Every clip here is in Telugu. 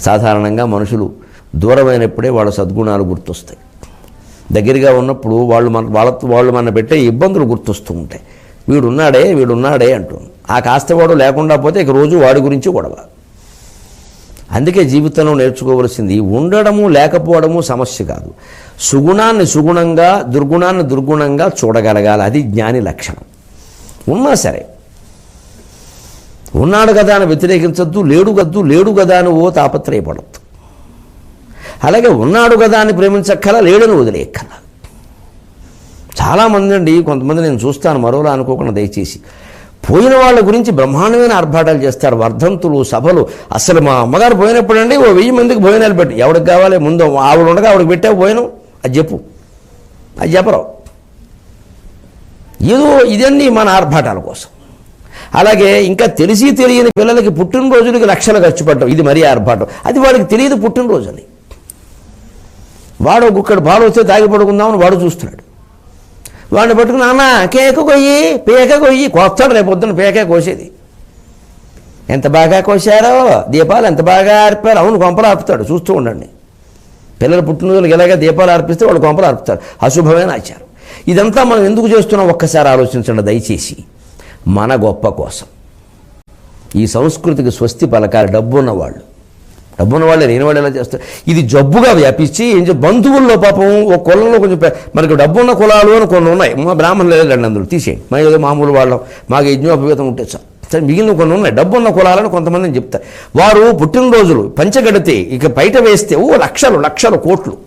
సాధారణంగా మనుషులు దూరమైనప్పుడే వాళ్ళ సద్గుణాలు గుర్తొస్తాయి. దగ్గరగా ఉన్నప్పుడు వాళ్ళు మన వాళ్ళ వాళ్ళు మన పెట్టే ఇబ్బందులు గుర్తొస్తూ ఉంటాయి. వీడున్నాడే వీడున్నాడే అంటూ ఆ కాస్త వాడు లేకుండా పోతే ఇక రోజు వాడి గురించి గొడవ. అందుకే జీవితంలో నేర్చుకోవలసింది ఉండడము లేకపోవడము సమస్య కాదు. సుగుణాన్ని సుగుణంగా దుర్గుణాన్ని దుర్గుణంగా చూడగలగాలి. అది జ్ఞాని లక్షణం. ఉన్నా సరే ఉన్నాడు కదా అని వ్యతిరేకించద్దు లేడు గద్దు లేడు కదా అని ఓ తాపత్రయపడద్దు. అలాగే ఉన్నాడు కదా అని ప్రేమించక్కల లేడని వదిలేయక్కల చాలామంది అండి కొంతమంది నేను చూస్తాను మరోలా అనుకోకుండా దయచేసి. పోయిన వాళ్ళ గురించి బ్రహ్మాండమైన ఆర్భాటాలు చేస్తారు వర్ధంతులు సభలు. అసలు మా అమ్మగారు పోయినప్పుడండి ఓ వెయ్యి మందికి భోజనాలు పెట్టి ఎవడికి కావాలి ముందు ఆవిడ ఉండగా ఆవిడకి పెట్టావు పోయినావు అది చెప్పు. అది చెప్పరావు. ఏదో ఇదన్నీ మన ఆర్భాటాల కోసం. అలాగే ఇంకా తెలిసి తెలియని పిల్లలకి పుట్టినరోజులకి లక్షలు ఖర్చు పెట్టడం ఇది మరీ ఆర్భాటం. అది వాడికి తెలియదు పుట్టినరోజు అని. వాడు ఒక్కొక్కడు బాలు వస్తే తాగి పడుకుందామని వాడు చూస్తున్నాడు. వాడిని పట్టుకుని నాన్న కేక కొయ్యి పేక కొయ్యి. కొస్తాడు రేపు పొద్దున్న పేకే కోసేది. ఎంత బాగా కోసారో దీపాలు ఎంత బాగా ఆర్పారు? అవును కొంపలు ఆర్పుతాడు చూస్తూ ఉండండి. పిల్లల పుట్టినరోజులకు ఇలాగే దీపాలు అర్పిస్తే వాళ్ళు కొంపలు అర్పుతారు అశుభమైన ఆచారం. ఇదంతా మనం ఎందుకు చేస్తున్నాం? ఒక్కసారి ఆలోచించండి దయచేసి. మన గొప్ప కోసం. ఈ సంస్కృతికి స్వస్తి పలకాలి డబ్బు ఉన్నవాళ్ళు డబ్బున్న ఉన్నవాళ్ళు లేని వాళ్ళు ఎలా చేస్తారు? ఇది జబ్బుగా వ్యాపించి ఏం బంధువుల్లో పాపం ఒక కులంలో కొంచెం మనకి మనకు డబ్బున్న కులాలు అని కొన్ని ఉన్నాయి. మా బ్రాహ్మణులు లేదండి అందులో తీసేయండి మా ఏదో మామూలు వాళ్ళం. మాకు యజ్ఞోపవేతం ఉంటే సరే మిగిలిన కొన్ని ఉన్నాయి. డబ్బున్న కులాలని కొంతమందిని చెప్తారు. వారు పుట్టినరోజులు పంచగడితే ఇక బయట వేస్తే ఓ లక్షలు లక్షలు కోట్లు.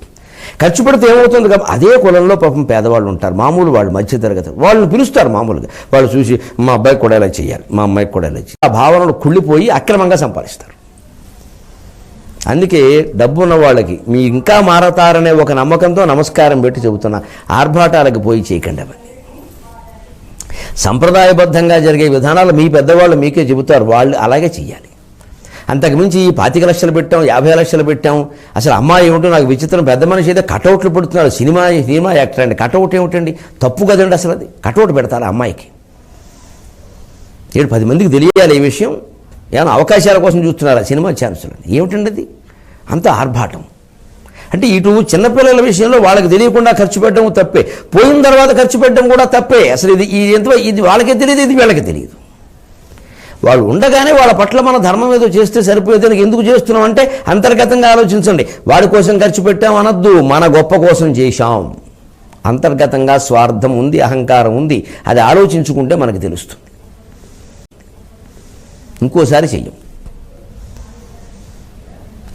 ఖర్చు పెడితే ఏమవుతుంది కాబట్టి అదే కులంలో పాపం పేదవాళ్ళు ఉంటారు. మామూలు వాళ్ళు మధ్యతరగతి వాళ్ళని పిలుస్తారు మామూలుగా. వాళ్ళు చూసి మా అబ్బాయికి కూడా ఇలా చేయాలి మా అమ్మాయికి కూడా ఇలా చేయాలి ఆ భావనలు కుళ్ళిపోయి అక్రమంగా సంపాదిస్తారు. అందుకే డబ్బు ఉన్న వాళ్ళకి మీ ఇంకా మారతారనే ఒక నమ్మకంతో నమస్కారం పెట్టి చెబుతున్నా ఆర్భాటాలకు పోయి చేయకండి అవన్నీ. సంప్రదాయబద్ధంగా జరిగే విధానాలు మీ పెద్దవాళ్ళు మీకే చెబుతారు. వాళ్ళు అలాగే చెయ్యాలి. అంతకుమించి ఈ పాతిక లక్షలు పెట్టాం యాభై లక్షలు పెట్టాం. అసలు అమ్మాయి ఏమిటో నాకు విచిత్రం. పెద్ద మనిషి అయితే కటౌట్లు పెడుతున్నాడు. సినిమా సినిమా యాక్టర్ అండి. కటౌట్ ఏమిటండి? తప్పు కదండి అసలు అది. కటౌట్ పెడతారు అమ్మాయికి. ఏడు పది మందికి తెలియాలి ఈ విషయం. ఏమైనా అవకాశాల కోసం చూస్తున్నారా సినిమా ఛాన్సులు ఏమిటండి అది? అంత ఆర్భాటం. అంటే ఇటు చిన్నపిల్లల విషయంలో వాళ్ళకి తెలియకుండా ఖర్చు పెట్టడం తప్పే. పోయిన తర్వాత ఖర్చు పెట్టడం కూడా తప్పే. అసలు ఇది ఇది ఎంత ఇది వాళ్ళకే తెలియదు ఇది వీళ్ళకి తెలియదు. వాళ్ళు ఉండగానే వాళ్ళ పట్ల మన ధర్మం ఏదో చేస్తే సరిపోయేది ఎందుకు చేస్తున్నాం అంటే అంతర్గతంగా ఆలోచించండి. వాడి కోసం ఖర్చు పెట్టాం అనొద్దు మన గొప్ప కోసం చేశాం. అంతర్గతంగా స్వార్థం ఉంది అహంకారం ఉంది అది ఆలోచించుకుంటే మనకు తెలుస్తుంది. ఇంకోసారి చెయ్యం.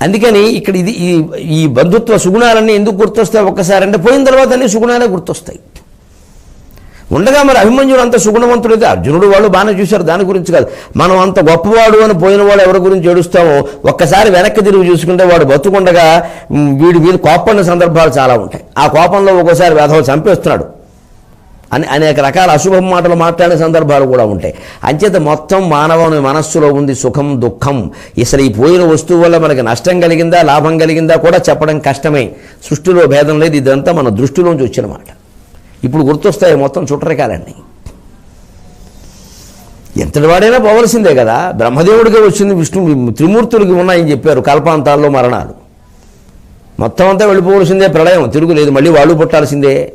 అందుకని ఇక్కడ ఇది ఈ ఈ బంధుత్వ సుగుణాలన్నీ ఎందుకు గుర్తొస్తాయి ఒక్కసారి అంటే పోయిన తర్వాత అన్ని సుగుణాలే గుర్తొస్తాయి. ఉండగా మరి అభిమన్యుడు అంత సుగుణవంతుడైతే అర్జునుడు వాళ్ళు బాగానే చూశారు దాని గురించి కాదు. మనం అంత గొప్పవాడు అని పోయిన వాడు ఎవరి గురించి ఏడుస్తామో ఒక్కసారి వెనక్కి తిరిగి చూసుకుంటే వాడు బతుకుండగా వీడి మీద కోపడిన సందర్భాలు చాలా ఉంటాయి. ఆ కోపంలో ఒక్కోసారి వేధవ చంపేస్తున్నాడు. అని అనేక రకాల అశుభ మాటలు మాట్లాడే సందర్భాలు కూడా ఉంటాయి. అంచేత మొత్తం మానవుని మనస్సులో ఉంది సుఖం దుఃఖం. అసలు ఈ పోయిన వస్తువు వల్ల మనకి నష్టం కలిగిందా లాభం కలిగిందా కూడా చెప్పడం కష్టమే. సృష్టిలో భేదం లేదు ఇదంతా మన దృష్టిలోంచి వచ్చిన మాట. ఇప్పుడు గుర్తొస్తాయి మొత్తం చుట్టరికాలన్నీ. ఎంతటి వాడైనా పోవలసిందే కదా. బ్రహ్మదేవుడికి వచ్చింది విష్ణు త్రిమూర్తులకి ఉన్నాయని చెప్పారు కల్పాంతాల్లో మరణాలు. మొత్తం అంతా వెళ్ళిపోవలసిందే ప్రళయం. తిరుగులేదు మళ్ళీ వాళ్ళు పుట్టాల్సిందే.